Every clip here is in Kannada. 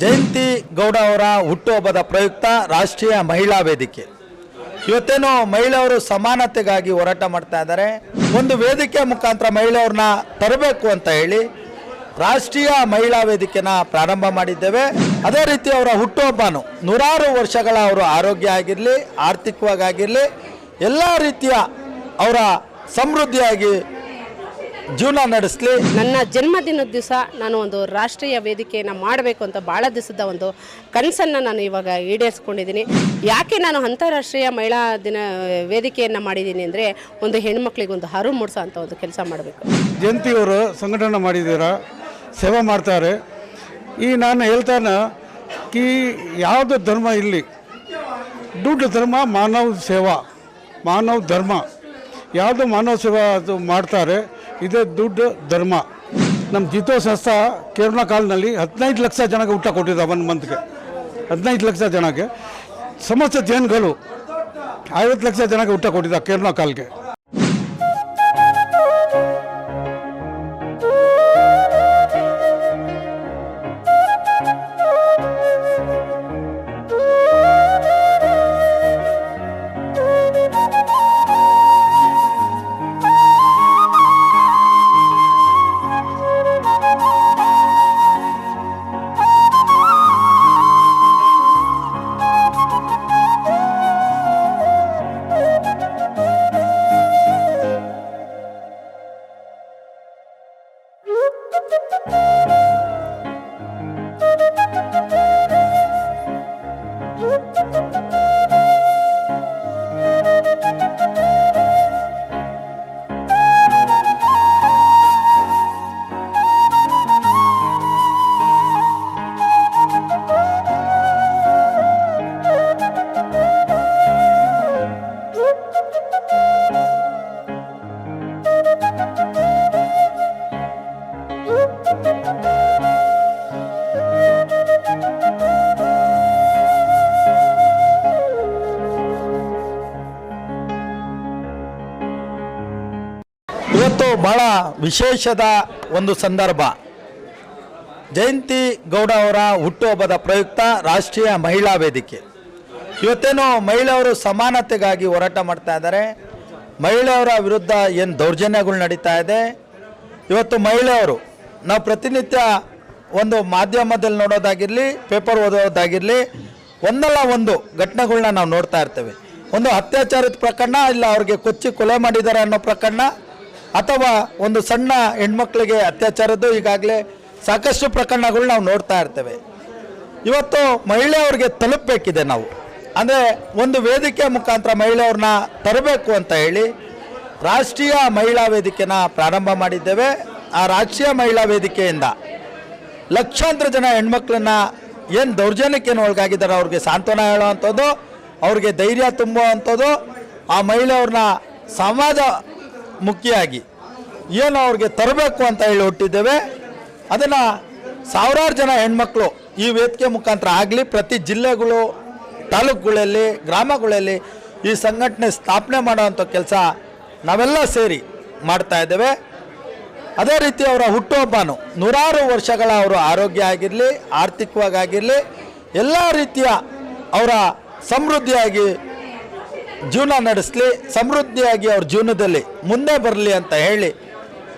ಜಯಂತಿ ಗೌಡ ಅವರ ಹುಟ್ಟುಹಬ್ಬದ ಪ್ರಯುಕ್ತ ರಾಷ್ಟ್ರೀಯ ಮಹಿಳಾ ವೇದಿಕೆ. ಇವತ್ತೇನು ಮಹಿಳೆಯರು ಸಮಾನತೆಗಾಗಿ ಹೋರಾಟ ಮಾಡ್ತಾ ಇದ್ದಾರೆ. ಒಂದು ವೇದಿಕೆ ಮುಖಾಂತರ ಮಹಿಳೆಯವ್ರನ್ನ ತರಬೇಕು ಅಂತ ಹೇಳಿ ರಾಷ್ಟ್ರೀಯ ಮಹಿಳಾ ವೇದಿಕೆನ ಪ್ರಾರಂಭ ಮಾಡಿದ್ದೇವೆ. ಅದೇ ರೀತಿ ಅವರ ಹುಟ್ಟುಹಬ್ಬನು ನೂರಾರು ವರ್ಷಗಳ ಅವರು ಆರೋಗ್ಯ ಆಗಿರಲಿ, ಆರ್ಥಿಕವಾಗಿ ಆಗಿರಲಿ, ಎಲ್ಲ ರೀತಿಯ ಅವರ ಸಮೃದ್ಧಿಯಾಗಿ ಜೀವನ ನಡೆಸಲಿ. ನನ್ನ ಜನ್ಮದಿನದ ದಿವಸ ನಾನು ಒಂದು ರಾಷ್ಟ್ರೀಯ ವೇದಿಕೆಯನ್ನು ಮಾಡಬೇಕು ಅಂತ ಭಾಳ ದಿವಸದ ಒಂದು ಕನಸನ್ನು ನಾನು ಇವಾಗ ಈಡೇರಿಸ್ಕೊಂಡಿದ್ದೀನಿ. ಯಾಕೆ ನಾನು ಅಂತಾರಾಷ್ಟ್ರೀಯ ಮಹಿಳಾ ದಿನ ವೇದಿಕೆಯನ್ನು ಮಾಡಿದ್ದೀನಿ ಅಂದರೆ ಒಂದು ಹೆಣ್ಮಕ್ಳಿಗೆ ಒಂದು ಹರು ಮೂಡಿಸೋ ಅಂತ ಒಂದು ಕೆಲಸ ಮಾಡಬೇಕು. ಜಯಂತಿಯವರು ಸಂಘಟನೆ ಮಾಡಿದ್ದೀರ? ಸೇವೆ ಮಾಡ್ತಾರೆ. ಈ ನಾನು ಹೇಳ್ತಾನೆ ಕಿ ಯಾವುದು ಧರ್ಮ ಇಲ್ಲಿ ದುಡ್ಡು ಧರ್ಮ ಮಾನವ ಸೇವಾ ಮಾನವ ಧರ್ಮ. ಯಾವುದು ಮಾನವ ಸೇವಾ ಅದು ಮಾಡ್ತಾರೆ ಇದೇ ದುಡ್ಡು ಧರ್ಮ. ನಮ್ಮ ಜಿತೋ ಸಂಸ್ಥಾ ಕೇರಳ ಕಾಲದಲ್ಲಿ ಹದಿನೈದು ಲಕ್ಷ ಜನಕ್ಕೆ ಊಟ ಕೊಟ್ಟಿದ್ದ ಒನ್ ಮಂತ್ಗೆ ಹದಿನೈದು ಲಕ್ಷ ಜನಕ್ಕೆ. ಸಮಸ್ತ ಜೈನ್ಗಳು ಐವತ್ತು ಲಕ್ಷ ಜನಕ್ಕೆ ಊಟ ಕೊಟ್ಟಿದ್ದ ಕೇರಳ ಕಾಲ್ಗೆ. ವಿಶೇಷದ ಒಂದು ಸಂದರ್ಭ. ಜಯಂತಿ ಗೌಡ ಅವರ ಹುಟ್ಟುಹಬ್ಬದ ಪ್ರಯುಕ್ತ ರಾಷ್ಟ್ರೀಯ ಮಹಿಳಾ ವೇದಿಕೆ. ಇವತ್ತೇನು ಮಹಿಳೆಯರು ಸಮಾನತೆಗಾಗಿ ಹೋರಾಟ ಮಾಡ್ತಾ ಇದ್ದಾರೆ. ಮಹಿಳೆಯರ ವಿರುದ್ಧ ಏನು ದೌರ್ಜನ್ಯಗಳು ನಡೀತಾ ಇದೆ. ಇವತ್ತು ಮಹಿಳೆಯರು, ನಾವು ಪ್ರತಿನಿತ್ಯ ಒಂದು ಮಾಧ್ಯಮದಲ್ಲಿ ನೋಡೋದಾಗಿರಲಿ, ಪೇಪರ್ ಓದೋದಾಗಿರಲಿ, ಒಂದಲ್ಲ ಒಂದು ಘಟನೆಗಳನ್ನ ನಾವು ನೋಡ್ತಾ ಇರ್ತೇವೆ. ಒಂದು ಅತ್ಯಾಚಾರದ ಪ್ರಕರಣ ಇಲ್ಲ, ಅವ್ರಿಗೆ ಕೊಚ್ಚಿ ಕೊಲೆ ಮಾಡಿದ್ದಾರೆ ಅನ್ನೋ ಪ್ರಕರಣ ಅಥವಾ ಒಂದು ಸಣ್ಣ ಹೆಣ್ಮಕ್ಳಿಗೆ ಅತ್ಯಾಚಾರದ್ದು, ಈಗಾಗಲೇ ಸಾಕಷ್ಟು ಪ್ರಕರಣಗಳು ನಾವು ನೋಡ್ತಾ ಇರ್ತೇವೆ. ಇವತ್ತು ಮಹಿಳೆಯವ್ರಿಗೆ ತಲುಪಬೇಕಿದೆ ನಾವು. ಅಂದರೆ ಒಂದು ವೇದಿಕೆ ಮುಖಾಂತರ ಮಹಿಳೆಯವ್ರನ್ನ ತರಬೇಕು ಅಂತ ಹೇಳಿ ರಾಷ್ಟ್ರೀಯ ಮಹಿಳಾ ವೇದಿಕೆನ ಪ್ರಾರಂಭ ಮಾಡಿದ್ದೇವೆ. ಆ ರಾಷ್ಟ್ರೀಯ ಮಹಿಳಾ ವೇದಿಕೆಯಿಂದ ಲಕ್ಷಾಂತರ ಜನ ಹೆಣ್ಮಕ್ಳನ್ನ ಏನು ದೌರ್ಜನ್ಯಕ್ಕೆ ಒಳಗಾಗಿದ್ದಾರೆ ಅವ್ರಿಗೆ ಸಾಂತ್ವನ ಹೇಳುವಂಥದ್ದು, ಅವ್ರಿಗೆ ಧೈರ್ಯ ತುಂಬುವಂಥದ್ದು, ಆ ಮಹಿಳೆಯವ್ರನ್ನ ಸಮಾಜ ಮುಖಿಯಾಗಿ ಏನು ಅವ್ರಿಗೆ ತರಬೇಕು ಅಂತ ಹೇಳಿ ಹೊಟ್ಟಿದ್ದೇವೆ. ಅದನ್ನು ಸಾವಿರಾರು ಜನ ಹೆಣ್ಮಕ್ಳು ಈ ವೇದಿಕೆ ಮುಖಾಂತರ ಆಗಲಿ, ಪ್ರತಿ ಜಿಲ್ಲೆಗಳು, ತಾಲೂಕುಗಳಲ್ಲಿ, ಗ್ರಾಮಗಳಲ್ಲಿ ಈ ಸಂಘಟನೆ ಸ್ಥಾಪನೆ ಮಾಡೋವಂಥ ಕೆಲಸ ನಾವೆಲ್ಲ ಸೇರಿ ಮಾಡ್ತಾ ಇದ್ದೇವೆ. ಅದೇ ರೀತಿ ಅವರ ಹುಟ್ಟುಹಬ್ಬನು ನೂರಾರು ವರ್ಷಗಳ ಅವರು ಆರೋಗ್ಯ ಆಗಿರಲಿ, ಆರ್ಥಿಕವಾಗಿ ಆಗಿರಲಿ, ಎಲ್ಲ ರೀತಿಯ ಅವರ ಸಮೃದ್ಧಿಯಾಗಿ ಜೀವನ ನಡೆಸಲಿ, ಸಮೃದ್ಧಿಯಾಗಿ ಅವ್ರ ಜೀವನದಲ್ಲಿ ಮುಂದೆ ಬರಲಿ ಅಂತ ಹೇಳಿ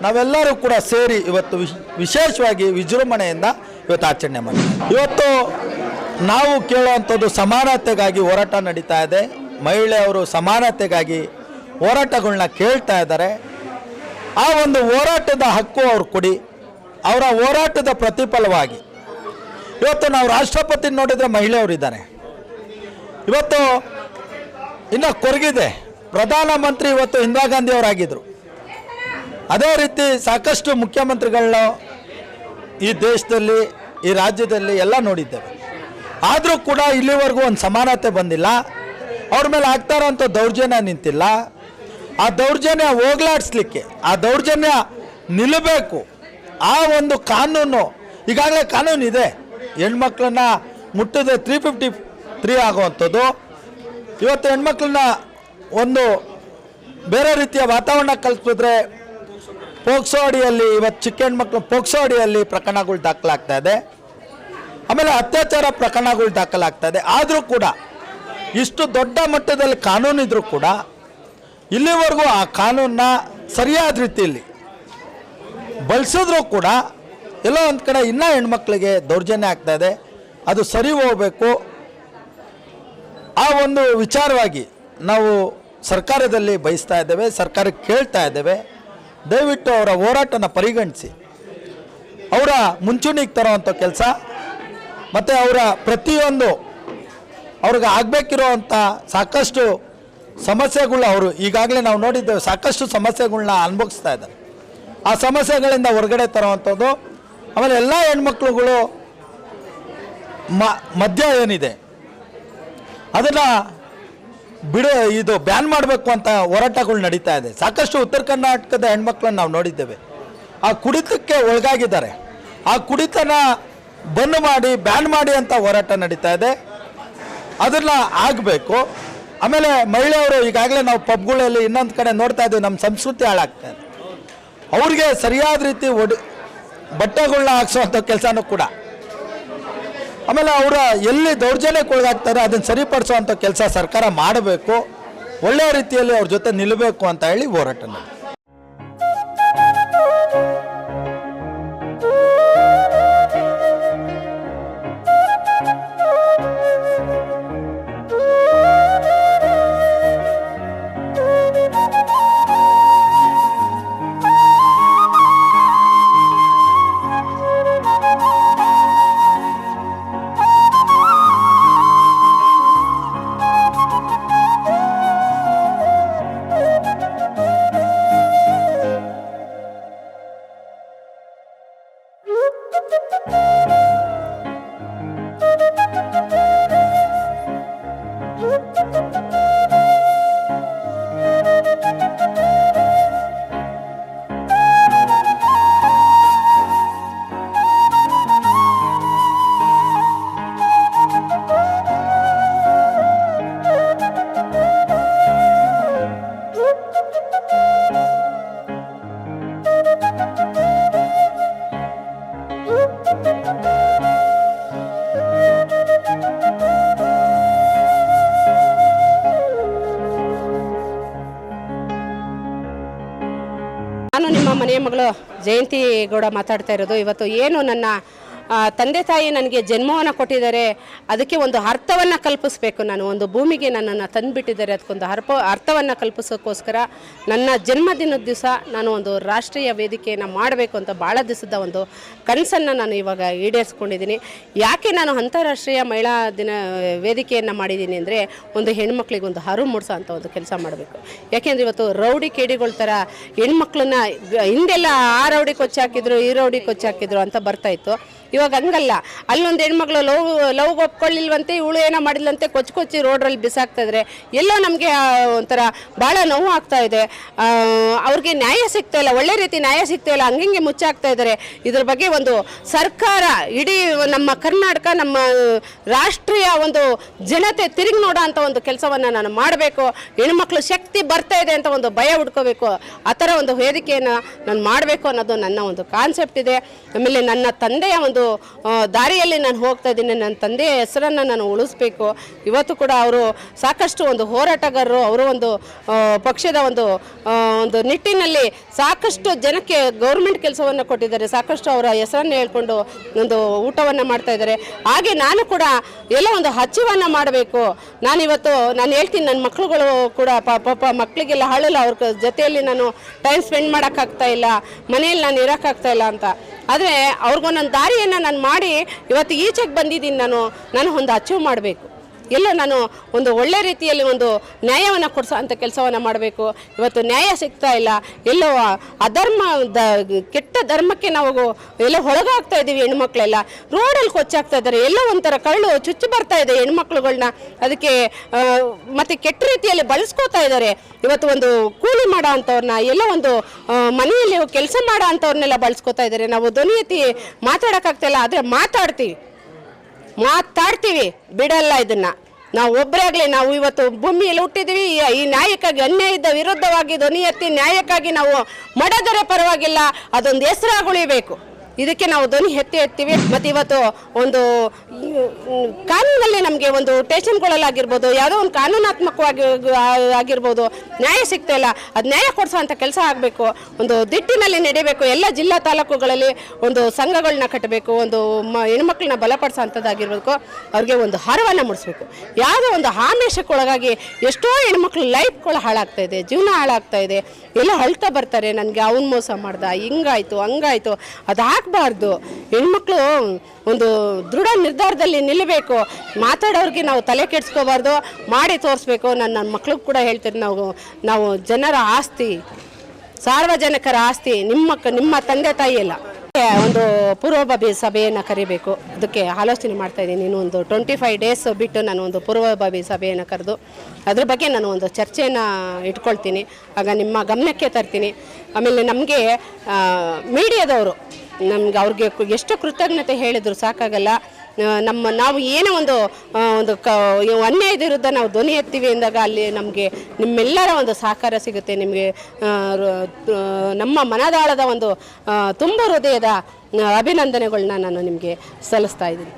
ನಾವೆಲ್ಲರೂ ಕೂಡ ಸೇರಿ ಇವತ್ತು ವಿಶ್- ವಿಶೇಷವಾಗಿ ವಿಜೃಂಭಣೆಯಿಂದ ಇವತ್ತು ಆಚರಣೆ ಮಾಡಿ ಇವತ್ತು ನಾವು ಕೇಳುವಂಥದ್ದು ಸಮಾನತೆಗಾಗಿ ಹೋರಾಟ ನಡೀತಾ ಇದೆ. ಮಹಿಳೆಯವರು ಸಮಾನತೆಗಾಗಿ ಹೋರಾಟಗಳನ್ನ ಕೇಳ್ತಾ ಇದ್ದಾರೆ. ಆ ಒಂದು ಹೋರಾಟದ ಹಕ್ಕು ಅವ್ರು ಕೊಡಿ. ಅವರ ಹೋರಾಟದ ಪ್ರತಿಫಲವಾಗಿ. ಇವತ್ತು ನಾವು ರಾಷ್ಟ್ರಪತಿ ನೋಡಿದರೆ ಮಹಿಳೆಯರಿದ್ದಾರೆ ಇವತ್ತು ಇನ್ನು ಕೊರಗಿದೆ. ಪ್ರಧಾನಮಂತ್ರಿ ಇವತ್ತು ಇಂದಿರಾ ಗಾಂಧಿ ಅವರಾಗಿದ್ದರು ಅದೇ ರೀತಿ ಸಾಕಷ್ಟು ಮುಖ್ಯಮಂತ್ರಿಗಳನ್ನ ಈ ದೇಶದಲ್ಲಿ, ಈ ರಾಜ್ಯದಲ್ಲಿ ಎಲ್ಲ ನೋಡಿದ್ದೇವೆ. ಆದರೂ ಕೂಡ ಇಲ್ಲಿವರೆಗೂ ಒಂದು ಸಮಾನತೆ ಬಂದಿಲ್ಲ. ಅವ್ರ ಮೇಲೆ ಆಗ್ತಾ ದೌರ್ಜನ್ಯ ನಿಂತಿಲ್ಲ. ಆ ದೌರ್ಜನ್ಯ ಹೋಗ್ಲಾಡಿಸ್ಲಿಕ್ಕೆ, ಆ ದೌರ್ಜನ್ಯ ನಿಲ್ಲಬೇಕು. ಆ ಒಂದು ಕಾನೂನು, ಈಗಾಗಲೇ ಕಾನೂನು ಇದೆ ಹೆಣ್ಮಕ್ಳನ್ನ ಮುಟ್ಟದೆ ತ್ರೀ ಫಿಫ್ಟಿ ತ್ರೀ ಆಗುವಂಥದ್ದು. ಇವತ್ತು ಹೆಣ್ಮಕ್ಳನ್ನ ಒಂದು ಬೇರೆ ರೀತಿಯ ವಾತಾವರಣ ಕಲ್ಪಿಸಿದ್ರೆ ಪೋಕ್ಸೋ ಅಡಿಯಲ್ಲಿ ಇವತ್ತು ಚಿಕ್ಕ ಹೆಣ್ಮಕ್ಳು ಪೋಕ್ಸೋ ಅಡಿಯಲ್ಲಿ ಪ್ರಕರಣಗಳು ದಾಖಲಾಗ್ತಾ ಇದೆ. ಆಮೇಲೆ ಅತ್ಯಾಚಾರ ಪ್ರಕರಣಗಳು ದಾಖಲಾಗ್ತಾ ಇದೆ. ಆದರೂ ಕೂಡ ಇಷ್ಟು ದೊಡ್ಡ ಮಟ್ಟದಲ್ಲಿ ಕಾನೂನು ಇದ್ರೂ ಕೂಡ ಇಲ್ಲಿವರೆಗೂ ಆ ಕಾನೂನನ್ನ ಸರಿಯಾದ ರೀತಿಯಲ್ಲಿ ಬಳಸಿದ್ರೂ ಕೂಡ ಎಲ್ಲೋ ಒಂದು ಕಡೆ ಇನ್ನೂ ಹೆಣ್ಮಕ್ಳಿಗೆ ದೌರ್ಜನ್ಯ ಇದೆ. ಅದು ಸರಿ ಹೋಗಬೇಕು. ಒಂದು ವಿಚಾರವಾಗಿ ನಾವು ಸರ್ಕಾರದಲ್ಲಿ ಬಯಸ್ತಾ ಇದ್ದೇವೆ ಸರ್ಕಾರಕ್ಕೆ ಕೇಳ್ತಾ ಇದ್ದೇವೆ. ದಯವಿಟ್ಟು ಅವರ ಹೋರಾಟನ ಪರಿಗಣಿಸಿ. ಅವರ ಮುಂಚೂಣಿಗೆ ತರುವಂಥ ಕೆಲಸ, ಮತ್ತು ಅವರ ಪ್ರತಿಯೊಂದು ಅವ್ರಿಗೆ ಆಗಬೇಕಿರೋವಂಥ ಸಾಕಷ್ಟು ಸಮಸ್ಯೆಗಳು ಅವರು ಈಗಾಗಲೇ ನಾವು ನೋಡಿದ್ದೇವೆ, ಸಾಕಷ್ಟು ಸಮಸ್ಯೆಗಳನ್ನ ಅನುಭವಿಸ್ತಾ ಇದ್ದಾರೆ. ಆ ಸಮಸ್ಯೆಗಳಿಂದ ಹೊರಗಡೆ ತರುವಂಥದ್ದು, ಆಮೇಲೆ ಎಲ್ಲ ಹೆಣ್ಮಕ್ಳುಗಳು ಮ ಮದ್ಯ ಏನಿದೆ ಅದನ್ನು ಬಿಡು, ಇದು ಬ್ಯಾನ್ ಮಾಡಬೇಕು ಅಂತ ಹೋರಾಟಗಳು ನಡೀತಾ ಇದೆ. ಸಾಕಷ್ಟು ಉತ್ತರ ಕರ್ನಾಟಕದ ಹೆಣ್ಮಕ್ಳನ್ನ ನಾವು ನೋಡಿದ್ದೇವೆ. ಆ ಕುಡಿತಕ್ಕೆ ಒಳಗಾಗಿದ್ದಾರೆ. ಆ ಕುಡಿತನ ಬಂದ್ ಮಾಡಿ, ಬ್ಯಾನ್ ಮಾಡಿ ಅಂತ ಹೋರಾಟ ನಡೀತಾ ಇದೆ. ಅದನ್ನು ಆಗಬೇಕು. ಆಮೇಲೆ ಮಹಿಳೆಯರು ಈಗಾಗಲೇ ನಾವು ಪಬ್ಗಳಲ್ಲಿ ಇನ್ನೊಂದು ಕಡೆ ನೋಡ್ತಾ ಇದ್ದೀವಿ ನಮ್ಮ ಸಂಸ್ಕೃತಿ ಹಾಳಾಗ್ತಾ ಇದೆ. ಅವ್ರಿಗೆ ಸರಿಯಾದ ರೀತಿ ಒಡಿ ಬಟ್ಟೆಗಳನ್ನ ಹಾಕ್ಸುವಂಥ ಕೆಲಸನೂ ಕೂಡ. ಆಮೇಲೆ ಅವರ ಎಲ್ಲಿ ದೌರ್ಜನ್ಯಕ್ಕೆ ಒಳಗಾಗ್ತಾರೆ ಅದನ್ನು ಸರಿಪಡಿಸುವಂಥ ಕೆಲಸ ಸರ್ಕಾರ ಮಾಡಬೇಕು. ಒಳ್ಳೆಯ ರೀತಿಯಲ್ಲಿ ಅವ್ರ ಜೊತೆ ನಿಲ್ಲಬೇಕು ಅಂತ ಹೇಳಿ ಹೋರಾಟ ಮಗಳು ಜಯಂತಿ ಗೌಡ ಮಾತಾಡ್ತಾ ಇರೋದು. ಇವತ್ತು ಏನು ನನ್ನ ತಂದೆ ತಾಯಿ ನನಗೆ ಜನ್ಮವನ್ನು ಕೊಟ್ಟಿದ್ದಾರೆ, ಅದಕ್ಕೆ ಒಂದು ಅರ್ಥವನ್ನು ಕಲ್ಪಿಸ್ಬೇಕು ನಾನು. ಒಂದು ಭೂಮಿಗೆ ನನ್ನನ್ನು ತಂದುಬಿಟ್ಟಿದ್ದಾರೆ, ಅದಕ್ಕೊಂದು ಅರ್ಪ, ಅರ್ಥವನ್ನು ಕಲ್ಪಿಸೋಕ್ಕೋಸ್ಕರ ನನ್ನ ಜನ್ಮದಿನದ ದಿವಸ ನಾನು ಒಂದು ರಾಷ್ಟ್ರೀಯ ವೇದಿಕೆಯನ್ನು ಮಾಡಬೇಕು ಅಂತ ಭಾಳ ದಿವಸದ ಒಂದು ಕನಸನ್ನು ನಾನು ಇವಾಗ ಈಡೇರಿಸ್ಕೊಂಡಿದ್ದೀನಿ. ಯಾಕೆ ನಾನು ಅಂತಾರಾಷ್ಟ್ರೀಯ ಮಹಿಳಾ ದಿನ, ವೇದಿಕೆಯನ್ನು ಮಾಡಿದ್ದೀನಿ ಅಂದರೆ ಒಂದು ಹೆಣ್ಮಕ್ಳಿಗೆ ಒಂದು ಹರು ಮೂಡಿಸೋ ಅಂತ ಒಂದು ಕೆಲಸ ಮಾಡಬೇಕು. ಯಾಕೆಂದರೆ ಇವತ್ತು ರೌಡಿ ಕೇಡಿಗಳ ಥರ ಹೆಣ್ಮಕ್ಳನ್ನ ಹಿಂದೆಲ್ಲ ಆ ರೌಡಿ ಕೊಚ್ಚಾಕಿದ್ರು ಈ ರೌಡಿ ಕೊಚ್ಚಾಕಿದ್ರು ಅಂತ ಬರ್ತಾ ಇತ್ತು. ಇವಾಗ ಹಂಗಲ್ಲ. ಅಲ್ಲೊಂದು ಹೆಣ್ಮಕ್ಳು ಲವ್ ಲವ್ ಒಪ್ಕೊಳ್ಳಿಲ್ವಂತೆ, ಇವಳು ಏನೋ ಮಾಡಿಲ್ಲಂತೆ ಕೊಚ್ಚಿ ಕೊಚ್ಚಿ ರೋಡ್ರಲ್ಲಿ ಬಿಸಾಕ್ತಾ ಇದ್ರೆ ಎಲ್ಲೋ ನಮಗೆ ಒಂಥರ ಭಾಳ ನೋವು ಆಗ್ತಾ ಇದೆ. ಅವ್ರಿಗೆ ನ್ಯಾಯ ಸಿಗ್ತಾ ಇಲ್ಲ, ಒಳ್ಳೆ ರೀತಿ ನ್ಯಾಯ ಸಿಗ್ತಾ ಇಲ್ಲ ಹಂಗೆ ಮುಚ್ಚಾಕ್ತಾ ಇದ್ದಾರೆ ಇದ್ರ ಬಗ್ಗೆ ಒಂದು ಸರ್ಕಾರ, ಇಡೀ ನಮ್ಮ ಕರ್ನಾಟಕ, ನಮ್ಮ ರಾಷ್ಟ್ರೀಯ ಒಂದು ಜನತೆ ತಿರುಗಿ ನೋಡೋ ಒಂದು ಕೆಲಸವನ್ನು ನಾನು ಮಾಡಬೇಕು. ಹೆಣ್ಮಕ್ಳು ಶಕ್ತಿ ಬರ್ತಾ ಇದೆ ಅಂತ ಒಂದು ಭಯ ಹುಡ್ಕೋಬೇಕು. ಆ ಥರ ಒಂದು ವೇದಿಕೆಯನ್ನು ನಾನು ಮಾಡಬೇಕು ಅನ್ನೋದು ನನ್ನ ಒಂದು ಕಾನ್ಸೆಪ್ಟ್ ಇದೆ. ಆಮೇಲೆ ನನ್ನ ತಂದೆಯ ಒಂದು ದಾರಿಯಲ್ಲಿ ನಾನು ಹೋಗ್ತಾ ಇದ್ದೀನಿ. ನನ್ನ ತಂದೆಯ ಹೆಸರನ್ನು ನಾನು ಉಳಿಸ್ಬೇಕು. ಇವತ್ತು ಕೂಡ ಅವರು ಸಾಕಷ್ಟು ಒಂದು ಹೋರಾಟಗಾರರು. ಅವರು ಒಂದು ಪಕ್ಷದ ಒಂದು ಒಂದು ನಿಟ್ಟಿನಲ್ಲಿ ಸಾಕಷ್ಟು ಜನಕ್ಕೆ ಗೌರ್ಮೆಂಟ್ ಕೆಲಸವನ್ನು ಕೊಟ್ಟಿದ್ದಾರೆ. ಸಾಕಷ್ಟು ಅವರ ಹೆಸರನ್ನು ಹೇಳ್ಕೊಂಡು ಒಂದು ಊಟವನ್ನು ಮಾಡ್ತಾ ಇದ್ದಾರೆ. ಹಾಗೆ ನಾನು ಕೂಡ ಎಲ್ಲ ಒಂದು ಹಚ್ಚವನ್ನು ಮಾಡಬೇಕು. ನಾನಿವತ್ತು ನಾನು ಹೇಳ್ತೀನಿ, ನನ್ನ ಮಕ್ಕಳುಗಳು ಕೂಡ ಪಾಪ ಮಕ್ಕಳಿಗೆಲ್ಲ ಹಾಳಲ್ಲ. ಅವ್ರ ಜೊತೆಯಲ್ಲಿ ನಾನು ಟೈಮ್ ಸ್ಪೆಂಡ್ ಮಾಡೋಕ್ಕಾಗ್ತಾ ಇಲ್ಲ. ಮನೆಯಲ್ಲಿ ನಾನು ಇರೋಕ್ಕಾಗ್ತಾ ಇಲ್ಲ ಅಂತ. ಆದರೆ ಅವ್ರಿಗೊಂದೊಂದು ದಾರಿಯನ್ನು ನಾನು ಮಾಡಿ ಇವತ್ತು ಈಚೆಗೆ ಬಂದಿದ್ದೀನಿ ನಾನು ನಾನು ಒಂದು ಅಚೀವ್ ಮಾಡಬೇಕು. ಎಲ್ಲ ನಾನು ಒಂದು ಒಳ್ಳೆ ರೀತಿಯಲ್ಲಿ ಒಂದು ನ್ಯಾಯವನ್ನು ಕೊಡಿಸೋ ಅಂಥ ಕೆಲಸವನ್ನು ಮಾಡಬೇಕು. ಇವತ್ತು ನ್ಯಾಯ ಸಿಗ್ತಾ ಇಲ್ಲ. ಎಲ್ಲೋ ಅಧರ್ಮ ದ ಕೆಟ್ಟ ಧರ್ಮಕ್ಕೆ ನಾವು ಎಲ್ಲ ಹೊಳಗಾಗ್ತಾ ಇದ್ದೀವಿ ಹೆಣ್ಮಕ್ಳೆಲ್ಲ. ರೋಡಲ್ಲಿ ಕೊಚ್ಚಾಗ್ತಾ ಇದ್ದಾರೆ. ಎಲ್ಲೋ ಒಂಥರ ಕಳ್ಳು ಚುಚ್ಚು ಬರ್ತಾ ಇದೆ ಹೆಣ್ಮಕ್ಳುಗಳನ್ನ ಅದಕ್ಕೆ ಮತ್ತು ಕೆಟ್ಟ ರೀತಿಯಲ್ಲಿ ಬಳಸ್ಕೋತಾ ಇದ್ದಾರೆ. ಇವತ್ತು ಒಂದು ಕೂಲಿ ಮಾಡೋ ಅಂಥವ್ರನ್ನ ಎಲ್ಲ ಒಂದು ಮನೆಯಲ್ಲಿ ಕೆಲಸ ಮಾಡೋ ಅಂಥವ್ರನ್ನೆಲ್ಲ ಬಳಸ್ಕೋತಾ ಇದ್ದಾರೆ. ನಾವು ಧ್ವನಿ ಎತ್ತಿ ಮಾತಾಡೋಕ್ಕಾಗ್ತಾ ಇಲ್ಲ, ಆದರೆ ಮಾತಾಡ್ತೀವಿ. ಮಾತಾಡ್ತೀವಿ. ಬಿಡಲ್ಲ ಇದನ್ನ. ನಾವು ಒಬ್ಬರೇ ಆಗಲಿ, ನಾವು ಇವತ್ತು ಭೂಮಿಯಲ್ಲಿ ಹುಟ್ಟಿದ್ವಿ. ಈ- ಈ ನ್ಯಾಯಕ್ಕಾಗಿ, ಅನ್ಯಾಯದ ವಿರುದ್ಧವಾಗಿ ಧ್ವನಿ ಎತ್ತಿ ನ್ಯಾಯಕ್ಕಾಗಿ ನಾವು ಮಡದರೆ ಪರವಾಗಿಲ್ಲ. ಅದೊಂದು ಹೆಸರಾಗುಳಿಬೇಕು ಇದಕ್ಕೆ ನಾವು ಧ್ವನಿ ಎತ್ತಿ ಎತ್ತೀವಿ. ಮತ್ತು ಇವತ್ತು ಒಂದು ಕಾನೂನಲ್ಲಿ ನಮಗೆ ಒಂದು ಟೇಷನ್ಗಳಲ್ಲಾಗಿರ್ಬೋದು ಯಾವುದೋ ಒಂದು ಕಾನೂನಾತ್ಮಕವಾಗಿ ಆಗಿರ್ಬೋದು, ನ್ಯಾಯ ಸಿಗ್ತಾ ಇಲ್ಲ. ಅದು ನ್ಯಾಯ ಕೊಡಿಸುವಂಥ ಕೆಲಸ ಆಗಬೇಕು. ಒಂದು ದಿಟ್ಟಿನಲ್ಲಿ ನಡೀಬೇಕು ಎಲ್ಲ ಜಿಲ್ಲಾ ತಾಲೂಕುಗಳಲ್ಲಿ ಒಂದು ಸಂಘಗಳನ್ನ ಕಟ್ಟಬೇಕು. ಒಂದು ಮ, ಹೆಣ್ಮಕ್ಳನ್ನ ಬಲಪಡಿಸೋಂಥದ್ದಾಗಿರ್ಬೇಕು. ಅವ್ರಿಗೆ ಒಂದು ಹರವನ್ನು ಮುಡಿಸ್ಬೇಕು. ಯಾವುದೋ ಒಂದು ಆಮಿಷಕ್ಕೊಳಗಾಗಿ ಎಷ್ಟೋ ಹೆಣ್ಮಕ್ಳು ಲೈಫ್ಗಳು ಹಾಳಾಗ್ತಾ ಇದೆ. ಜೀವನ ಹಾಳಾಗ್ತಾ ಇದೆ. ಎಲ್ಲ ಅಳ್ತಾ ಬರ್ತಾರೆ. ನನಗೆ ಅವ್ನು ಮೋಸ ಮಾಡ್ದ. ಹಿಂಗಾಯ್ತು, ಹಂಗಾಯ್ತು. ಅದು ಆಗಬಾರ್ದು. ಹೆಣ್ಮಕ್ಳು ಒಂದು ದೃಢ ನಿರ್ಧಾರದಲ್ಲಿ ನಿಲ್ಲಬೇಕು. ಮಾತಾಡೋರಿಗೆ ನಾವು ತಲೆ ಕೆಡಿಸ್ಕೋಬಾರ್ದು. ಮಾಡಿ ತೋರಿಸ್ಬೇಕು. ನಾನು ನನ್ನ ಮಕ್ಳಿಗೆ ಕೂಡ ಹೇಳ್ತೀನಿ ನಾವು ನಾವು ಜನರ ಆಸ್ತಿ, ಸಾರ್ವಜನಿಕರ ಆಸ್ತಿ, ನಿಮ್ಮ ನಿಮ್ಮ ತಂದೆ ತಾಯಿ ಎಲ್ಲ. ಒಂದು ಪೂರ್ವಭಾವಿ ಸಭೆಯನ್ನು ಕರಿಬೇಕು. ಅದಕ್ಕೆ ಆಲೋಚನೆ ಮಾಡ್ತಾ ಇದ್ದೀನಿ. ಒಂದು ಟ್ವೆಂಟಿ ಫೈವ್ ಡೇಸ್ ಬಿಟ್ಟು ನಾನು ಒಂದು ಪೂರ್ವಭಾವಿ ಸಭೆಯನ್ನು ಕರೆದು, ಅದ್ರ ಬಗ್ಗೆ ನಾನು ಒಂದು ಚರ್ಚೆಯನ್ನು ಇಟ್ಕೊಳ್ತೀನಿ. ಆಗ ನಿಮ್ಮ ಗಮನಕ್ಕೆ ತರ್ತೀನಿ. ಆಮೇಲೆ ನಮಗೆ ಮೀಡಿಯಾದವರು ನಮ್ಗೆ ಅವ್ರಿಗೆ ಎಷ್ಟು ಕೃತಜ್ಞತೆ ಹೇಳಿದ್ರು, ಸಾಕಾಗಲ್ಲ. ನಮ್ಮ, ನಾವು ಏನೋ ಒಂದು ಒಂದು ಕ ಅನ್ಯಾಯದ ವಿರುದ್ಧ ನಾವು ಧ್ವನಿ ಎತ್ತೀವಿ ಅಂದಾಗ ಅಲ್ಲಿ ನಮಗೆ, ನಿಮ್ಮೆಲ್ಲರ ಒಂದು ಸಹಕಾರ ಸಿಗುತ್ತೆ. ನಿಮಗೆ ನಮ್ಮ ಮನದಾಳದ ಒಂದು ತುಂಬ ಹೃದಯದ ಅಭಿನಂದನೆಗಳನ್ನ ನಾನು ನಿಮಗೆ ಸಲ್ಲಿಸ್ತಾ ಇದ್ದೀನಿ.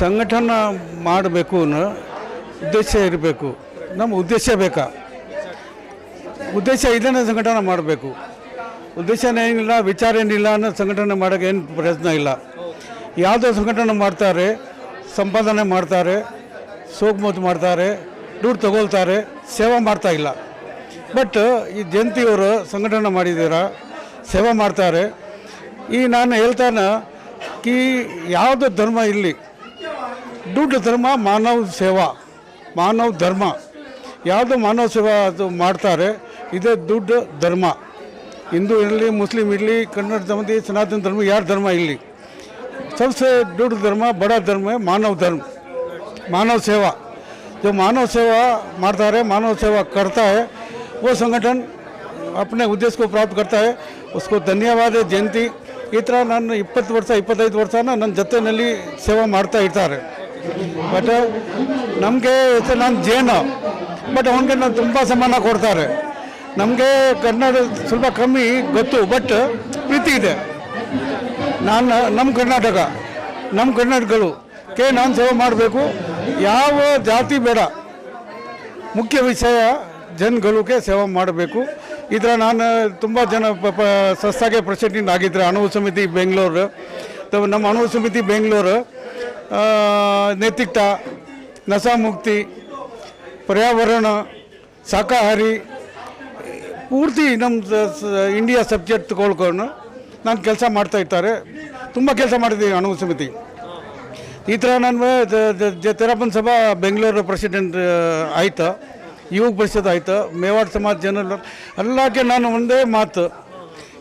ಸಂಘಟನೆ ಮಾಡಬೇಕು ಅನ್ನೋ ಉದ್ದೇಶ ಇರಬೇಕು. ನಮ್ಮ ಉದ್ದೇಶ ಬೇಕಾ? ಉದ್ದೇಶ ಇಲ್ಲೇ ಸಂಘಟನೆ ಮಾಡಬೇಕು. ಉದ್ದೇಶ ಏನಿಲ್ಲ, ವಿಚಾರ ಏನಿಲ್ಲ ಅನ್ನೋ ಸಂಘಟನೆ ಮಾಡೋಕ್ಕೆ ಏನು ಪ್ರಯತ್ನ ಇಲ್ಲ. ಯಾವುದೋ ಸಂಘಟನೆ ಮಾಡ್ತಾರೆ, ಸಂಪಾದನೆ ಮಾಡ್ತಾರೆ ಸೋಗ್ಮೋತ್ ಮಾಡ್ತಾರೆ, ದುಡ್ಡು ತಗೊಳ್ತಾರೆ, ಸೇವೆ ಮಾಡ್ತಾ ಇಲ್ಲ. ಬಟ್ ಈ ಜಯಂತಿಯವರು ಸಂಘಟನೆ ಮಾಡಿದ್ದೀರಾ, ಸೇವೆ ಮಾಡ್ತಾರೆ. ಈ ನಾನು ಹೇಳ್ತಾನೆ, ಕಿ ಯಾವುದು ಧರ್ಮ ಇಲ್ಲಿ ದುಡ್ಡು ಧರ್ಮ ಮಾನವ ಸೇವಾ ಮಾನವ ಧರ್ಮ ಯಾವುದು ಮಾನವ ಸೇವಾ ಅದು ಮಾಡ್ತಾರೆ ಇದೇ ದುಡ್ಡು ಧರ್ಮ ಹಿಂದೂ ಇರಲಿ ಮುಸ್ಲಿಂ ಇರಲಿ ಕನ್ನಡ ಧರ್ಮ ಸನಾತನ ಧರ್ಮ ಯಾರ ಧರ್ಮ ಇಲ್ಲಿ सबसे दुर्ग धर्म बड़ा धर्म है मानव धर्म मानव सेवा जो मानव सेवा मारता है मानव सेवा करता है वो संगठन अपने उद्देश्य को प्राप्त करता है उसको ಧನ್ಯವಾದ ಜಯಂತಿ ಈ ಥರ ನಾನು ಇಪ್ಪತ್ತು ವರ್ಷ ಇಪ್ಪತ್ತೈದು ವರ್ಷನ ನನ್ನ ಜೊತೆಯಲ್ಲಿ ಸೇವೆ ಮಾಡ್ತಾ ಇರ್ತಾರೆ ಬಟ್ ನಮಗೆ ನಾನು ಜೇನ ಬಟ್ ಅವನಿಗೆ ನಾನು ತುಂಬ ಸಮಾನ ಕೊಡ್ತಾರೆ. ನಮಗೆ ಕನ್ನಡ ಸ್ವಲ್ಪ ಕಮ್ಮಿ ಗೊತ್ತು ಬಟ್ ಪ್ರೀತಿ ಇದೆ. ನಾನು ನಮ್ಮ ಕರ್ನಾಟಕ ನಮ್ಮ ಕರ್ನಾಟಕಗಳು, ಕೆ ನಾನು ಸೇವೆ ಮಾಡಬೇಕು, ಯಾವ ಜಾತಿ ಬೇಡ. ಮುಖ್ಯ ವಿಷಯ ಜನಗಳಿಗೆ ಸೇವೆ ಮಾಡಬೇಕು. ಇದರ ನಾನು ತುಂಬ ಜನ ಪ ಸಂಸ್ಥಾಗೆ ಪ್ರೆಸಿಡೆಂಟ್ ಆಗಿದ್ದರೆ ಅಣುವು ಸಮಿತಿ ಬೆಂಗಳೂರು. ನಮ್ಮ ಅಣುವು ಸಮಿತಿ ಬೆಂಗಳೂರು. ಆ, ನಸಾಮುಕ್ತಿ ಪರ್ಯಾವರಣ ಶಾಖಾಹಾರಿ ಪೂರ್ತಿ ನಮ್ಮ ಇಂಡಿಯಾ ಸಬ್ಜೆಕ್ಟ್ ತಗೊಳ್ಕೊಂಡು ನಾನು ಕೆಲಸ ಮಾಡ್ತಾ ಇರ್ತಾರೆ. ತುಂಬ ಕೆಲಸ ಮಾಡಿದ್ದೀವಿ ಅಣು ಸಮಿತಿ. ಈ ಥರ ನಾನು ತೆರಪನ್ ಸಭಾ ಬೆಂಗಳೂರು ಪ್ರೆಸಿಡೆಂಟ್ ಆಯಿತು. ಯುವ ಪರಿಷತ್ ಆಯಿತು. ಮೇವಾಡ್ ಸಮಾಜ ಜನರಲ್ ಎಲ್ಲಕ್ಕೆ ನಾನು ಒಂದೇ ಮಾತು.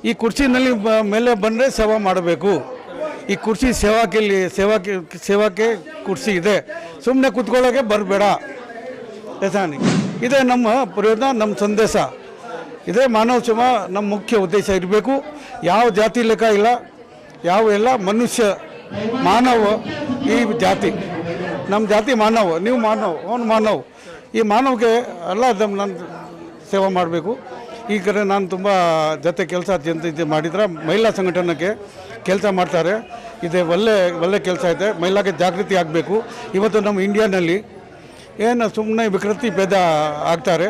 ಈ ಕುರ್ಚಿನಲ್ಲಿ ಮೇಲೆ ಬಂದರೆ ಸಭಾ ಮಾಡಬೇಕು. ಈ ಕುರ್ಚಿ ಸೇವಾಕ್ಕೆ ಸೇವಾಕ್ಕೆ ಸೇವಾಕ್ಕೆ ಕುರ್ಚಿ ಇದೆ. ಸುಮ್ಮನೆ ಕುತ್ಕೊಳ್ಳೋಕೆ ಬರಬೇಡ. ಯಥಾನಿ ಇದೇ ನಮ್ಮ ಪ್ರಯೋಜನ, ನಮ್ಮ ಸಂದೇಶ. ಇದೇ ಮಾನವ ಶ್ರಮ ನಮ್ಮ ಮುಖ್ಯ ಉದ್ದೇಶ ಇರಬೇಕು. ಯಾವ ಜಾತಿ ಲೆಕ್ಕ ಇಲ್ಲ. ಯಾವ ಎಲ್ಲ ಮನುಷ್ಯ ಮಾನವ ಈ ಜಾತಿ. ನಮ್ಮ ಜಾತಿ ಮಾನವ, ನೀವು ಮಾನವ, ಅವನು ಮಾನವ. ಈ ಮಾನವಗೆ ಎಲ್ಲ ನಾನು ಸೇವೆ ಮಾಡಬೇಕು. ಈ ಕಡೆ ನಾನು ತುಂಬ ಜೊತೆ ಕೆಲಸ ಜನತೆ ಇದು ಮಾಡಿದ್ರೆ ಮಹಿಳಾ ಸಂಘಟನೆಗೆ ಕೆಲಸ ಮಾಡ್ತಾರೆ. ಇದೆ ಒಳ್ಳೆ ಒಳ್ಳೆ ಕೆಲಸ ಇದೆ. ಮಹಿಳಾಗೆ ಜಾಗೃತಿ ಆಗಬೇಕು. ಇವತ್ತು ನಮ್ಮ ಇಂಡಿಯಾನಲ್ಲಿ ಏನು ಸುಮ್ಮನೆ ವಿಕೃತಿ ಭೇದ ಆಗ್ತಾರೆ.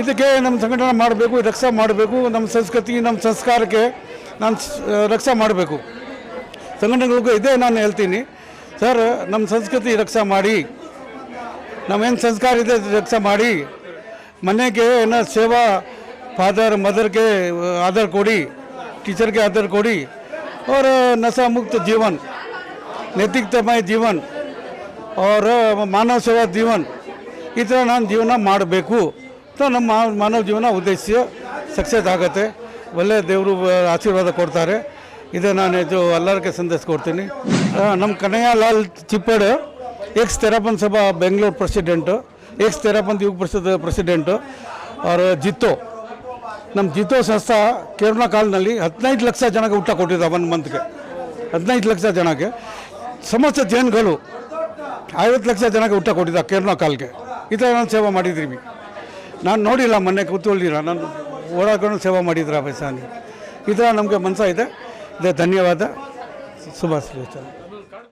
ಇದಕ್ಕೆ ನಮ್ಮ ಸಂಘಟನೆ ಮಾಡಬೇಕು, ರಕ್ಷಾ ಮಾಡಬೇಕು. ನಮ್ಮ ಸಂಸ್ಕೃತಿ, ನಮ್ಮ ಸಂಸ್ಕಾರಕ್ಕೆ ನಾನು ರಕ್ಷಾ ಮಾಡಬೇಕು. ಸಂಘಟನೆಗಳಿಗೂ ಇದೇ ನಾನು ಹೇಳ್ತೀನಿ. ಸರ್, ನಮ್ಮ ಸಂಸ್ಕೃತಿ ರಕ್ಷಾ ಮಾಡಿ. ನಮ್ಮೇನು ಸಂಸ್ಕಾರ ಇದೆ ರಕ್ಷಾ ಮಾಡಿ. ಮನೆಗೆ ಏನೋ ಸೇವಾ, ಫಾದರ್, ಮದರ್ಗೆ ಆಧಾರ್ ಕೊಡಿ. ಟೀಚರ್ಗೆ ಆಧಾರ್ ಕೊಡಿ. और नशा मुक्त जीवन ನೈತಿಕಮಯ ಜೀವನ್ और ಮಾನವ ಸೇವಾ ಜೀವನ್ ಈ ಥರ ನಾನು ಜೀವನ ಮಾಡಬೇಕು ಅಂತ ನಮ್ಮ ಮಾ- ಮಾನವ ಜೀವನ ಉದ್ದೇಶ ಸಕ್ಸಸ್ ಆಗುತ್ತೆ ಒಳ್ಳೆ ದೇವರು ಆಶೀರ್ವಾದ ಕೊಡ್ತಾರೆ ಇದೇ ನಾನು ಇದು ಎಲ್ಲರಿಗೆ ಸಂದೇಶ ಕೊಡ್ತೀನಿ ಆ, ನಮ್ಮ Kannaiah Lal Chippad ex Terapanth Sabha Bengaluru president X ತೆರಪನ್ ಯುವ ಪರಿಷತ್ ಪ್ರೆಸಿಡೆಂಟು ಅವ್ರ ಜಿತ್ತೋ ನಮ್ಮ ಜಿತೋ ಸಂಸ್ಥಾ ಕೇರಳ ಕಾಲದಲ್ಲಿ ಹದಿನೈದು ಲಕ್ಷ ಜನಕ್ಕೆ ಊಟ ಕೊಟ್ಟಿದ್ದ ಒನ್ ಮಂತ್ಗೆ ಹದಿನೈದು ಲಕ್ಷ ಜನಕ್ಕೆ. ಸಮಸ್ತ ಜೈನ್ಗಳು ಐವತ್ತು ಲಕ್ಷ ಜನಕ್ಕೆ ಊಟ ಕೊಟ್ಟಿದ್ದ ಕೇರಳ ಕಾಲ್ಗೆ. ಈ ಥರ ನಾನು ಸೇವೆ ಮಾಡಿದ್ದೀವಿ ನಾನು ನೋಡಿಲ್ಲ, ಮೊನ್ನೆ ಕೂತ್ಕೊಳ್ಳಿಲ್ಲ. ನಾನು ಓಡಾಡ್ಕೊಂಡು ಸೇವೆ ಮಾಡಿದ್ರ ಬೈಸಾನಿ? ಈ ಥರ ನಮಗೆ ಮನಸ್ಸಾಗಿದೆ ಇದೆ. ಧನ್ಯವಾದ. ಶುಭಾಶಯ